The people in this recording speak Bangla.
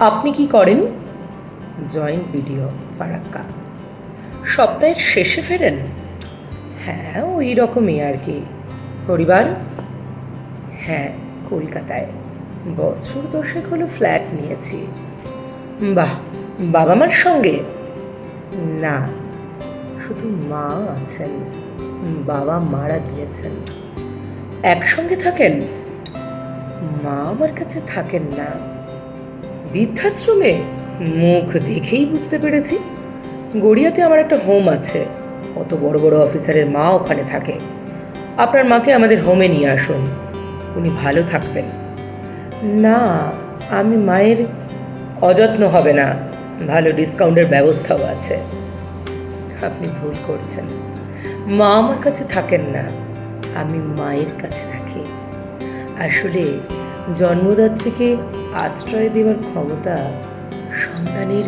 আপনি কি করেন? Joint BDO Farakka. সপ্তাহের শেষে ফেরেন? হ্যাঁ ওই রকমই আর কি। পরিবার? হ্যাঁ কলকাতায়। বছর দশেক হলো ফ্ল্যাট নিয়েছি। বাহ বাবা মার সঙ্গে? না, শুধু মা আছেন। বাবা মারা গিয়েছেন। একসঙ্গে থাকেন? মা আমার কাছে থাকেন না। বৃদ্ধাশ্রমে? মুখ দেখেই বুঝতে পেরেছি। গড়িয়াতে আমার একটা হোম আছে। কত বড় বড় অফিসারের মা ওখানে থাকে। আপনার মাকে আমাদের হোমে নিয়ে আসুন। উনি ভালো থাকবেন। না, আমি মায়ের অযত্ন হবে না। ভালো ডিসকাউন্টের ব্যবস্থাও আছে। আপনি ভুল করছেন। মা আমার কাছে থাকেন না। আমি মায়ের কাছে থাকি। আসলে জন্মদাত্রীকে আশ্রয় দেওয়ার ক্ষমতা সন্তানের